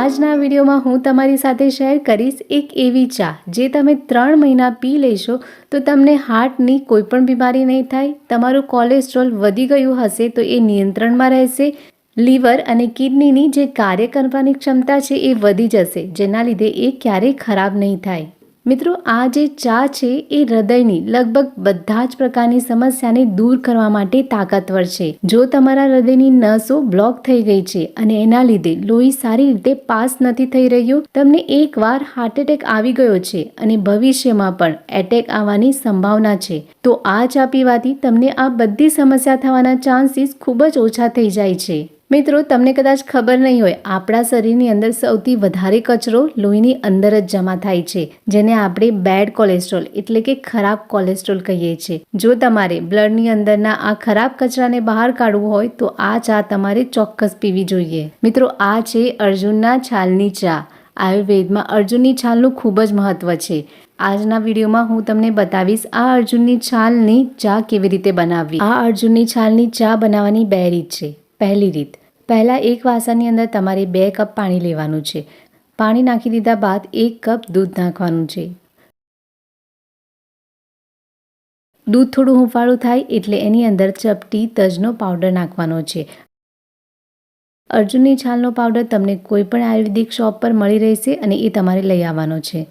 આજના વિડીયોમાં હું તમારી સાથે શેર કરીશ એક એવી ચા જે તમે ત્રણ મહિના પી લેશો તો તમને હાર્ટની કોઈ પણ બીમારી નહીં થાય, તમારું કોલેસ્ટ્રોલ વધી ગયું હશે તો એ નિયંત્રણમાં રહેશે, લીવર અને કિડનીની જે કાર્ય કરવાની ક્ષમતા છે એ વધી જશે, જેના લીધે એ ક્યારેય ખરાબ નહીં થાય. મિત્રો, આ જે ચા છે, એ હૃદયની લગભગ બધા જ પ્રકારની સમસ્યાને દૂર કરવા માટે તાકાતવર છે. જો તમારા હૃદયની નસો બ્લોક થઈ ગઈ છે અને એના લીધે લોહી સારી રીતે પાસ નથી થઈ રહ્યું, તમને એકવાર હાર્ટ એટેક આવી ગયો છે અને ભવિષ્યમાં પણ એટેક આવવાની સંભાવના છે, તો આ ચા પીવાથી તમને આ બધી સમસ્યા થવાના ચાન્સીસ ખૂબ જ ઓછા થઈ જાય છે. મિત્રો, તમને કદાચ ખબર નહીં હોય, આપણા શરીરની અંદર સૌથી વધારે કચરો લોહીની અંદર જ જમા થાય છે, જેને આપણે બેડ કોલેસ્ટ્રોલ એટલે કે ખરાબ કોલેસ્ટ્રોલ કહીએ છીએ. જો તમારે બ્લડની અંદરના આ ખરાબ કચરાને બહાર કાઢવું હોય, તો આ ચા તમારે ચોક્કસ પીવી જોઈએ. મિત્રો, આ છે અર્જુનના છાલની ચા. આયુર્વેદમાં અર્જુનની છાલનું ખૂબ જ મહત્વ છે. આજના વિડીયોમાં હું તમને બતાવીશ આ અર્જુનની છાલની ચા કેવી રીતે બનાવવી. આ અર્જુનની છાલની ચા બનાવવાની બે રીત છે. પહેલી રીત. પહેલાં એક વાસણની અંદર તમારે બે કપ પાણી લેવાનું છે. પાણી નાખી દીધા બાદ એક કપ દૂધ નાખવાનું છે. દૂધ થોડું હુંફાળું થાય એટલે એની અંદર ચપટી તજનો પાવડર નાખવાનો છે. અર્જુનની છાલનો પાવડર તમને કોઈ પણ આયુર્વેદિક શોપ પર મળી રહેશે અને એ તમારે લઈ આવવાનો છે.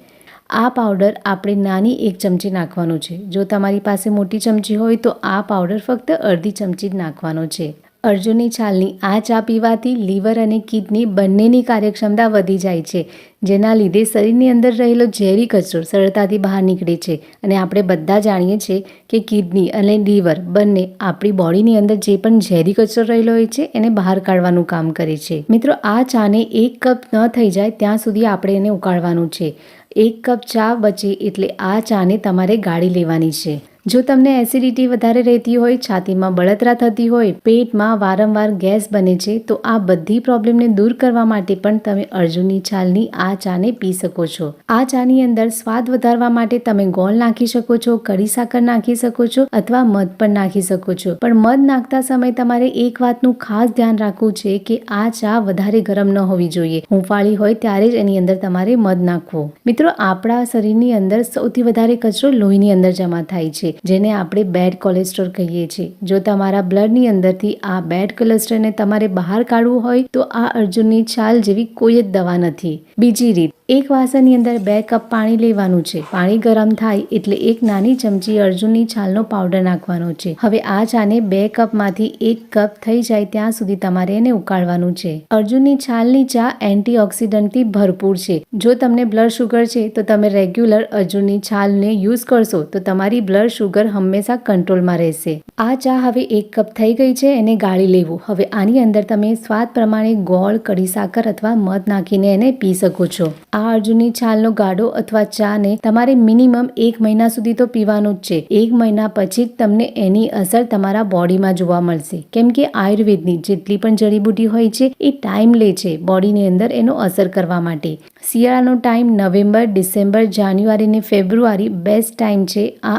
આ પાવડર આપણે નાની એક ચમચી નાખવાનું છે. જો તમારી પાસે મોટી ચમચી હોય તો આ પાવડર ફક્ત અડધી ચમચી જ નાખવાનો છે. અર્જુનની છાલની આ ચા પીવાથી લીવર અને કિડની બંનેની કાર્યક્ષમતા વધી જાય છે, જેના લીધે શરીરની અંદર રહેલો ઝેરી કચરો સરળતાથી બહાર નીકળે છે. અને આપણે બધા જાણીએ છીએ કે કિડની અને લીવર બંને આપણી બોડીની અંદર જે પણ ઝેરી કચરો રહેલો હોય છે, એને બહાર કાઢવાનું કામ કરે છે. મિત્રો, આ ચાને એક કપ ન થઈ જાય ત્યાં સુધી આપણે એને ઉકાળવાનું છે. એક કપ ચા બચે એટલે આ ચાને તમારે ગાળી લેવાની છે. જો તમને એસિડિટી વધારે રહેતી હોય, છાતીમાં બળતરા થતી હોય, પેટમાં વારંવાર ગેસ બને છે, તો આ બધી પ્રોબ્લેમને દૂર કરવા માટે પણ તમે અર્જુનની છાલની આ ચાને પી શકો છો. આ ચાની અંદર સ્વાદ વધારવા માટે તમે ગોળ નાખી શકો છો કડી સાકર નાખી શકો છો અથવા મધ પણ નાખી શકો છો. પણ મધ નાખતા સમયે તમારે એક વાતનું ખાસ ધ્યાન રાખવું છે કે આ ચા વધારે ગરમ ન હોવી જોઈએ. હુંફાળી હોય ત્યારે જ એની અંદર તમારે મધ નાખવું. મિત્રો, આપણા શરીરની અંદર સૌથી વધારે કચરો લોહીની અંદર જમા થાય છે. જેને આપણે બેડ કોલેસ્ટ્રોલ કહીએ છીએ. જો તમારા બ્લડની અંદરથી આ બેડ કોલેસ્ટ્રોલને તમારે બહાર કાઢવું હોય, તો આ અર્જુનની છાલ જેવી કોઈ જ દવા નથી. બીજી રીત, એક વાસણની અંદર બે કપ પાણી લેવાનું છે. પાણી ગરમ થાય એટલે એક નાની ચમચી અર્જુનની છાલનો પાવડર નાખવાનો છે. હવે આ ચાને બે કપમાંથી એક કપ થઈ જાય ત્યાં સુધી તમારે એને ઉકાળવાનું છે. અર્જુનની છાલની ચા એન્ટીઓક્સિડન્ટથી ભરપૂર છે. જો તમને બ્લડ શુગર છે, તો તમે રેગ્યુલર અર્જુનની છાલને યુઝ કરશો, તો તમારી બ્લડ શુગર હંમેશા કંટ્રોલમાં રહેશે. આ ચા હવે એક કપ થઈ ગઈ છે, એને ગાળી લેવું. હવે આની અંદર તમે સ્વાદ પ્રમાણે ગોળ કડી સાકર અથવા મધ નાખીને એને પી શકો છો. આ અર્જુનની છાલનો ગાડો અથવા ચાને તમારે મિનિમમ એક મહિના સુધી તો પીવાનું જ છે. એક મહિના પછી જ તમને એની અસર તમારા બોડીમાં જોવા મળશે. કેમ કે આયુર્વેદની જેટલી પણ જડીબુટી હોય છે, એ ટાઈમ લે છે બોડીની અંદર એનો અસર કરવા માટે. શિયાળાનો ટાઈમ નવેમ્બર, ડિસેમ્બર, જાન્યુઆરી ને ફેબ્રુઆરી બેસ્ટ ટાઈમ છે આ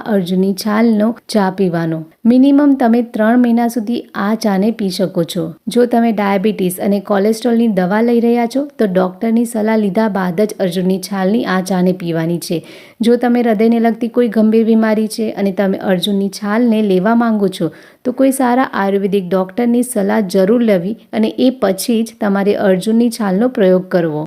અર્જુનની છાલનો ચા પીવાનો. મિનિમમ તમે ત્રણ મહિના સુધી આ ચાને પી શકો છો. જો તમે ડાયાબિટીસ અને કોલેસ્ટ્રોલની દવા લઈ રહ્યા છો, તો ડૉક્ટરની સલાહ લીધા બાદ જ અર્જુનની છાલની આ ચાને પીવાની છે. જો તમે હૃદયને લગતી કોઈ ગંભીર બીમારી છે અને તમે અર્જુનની છાલને લેવા માંગો છો, તો કોઈ સારા આયુર્વેદિક ડૉક્ટરની સલાહ જરૂર લેવી અને એ પછી જ તમારે અર્જુનની છાલનો પ્રયોગ કરવો.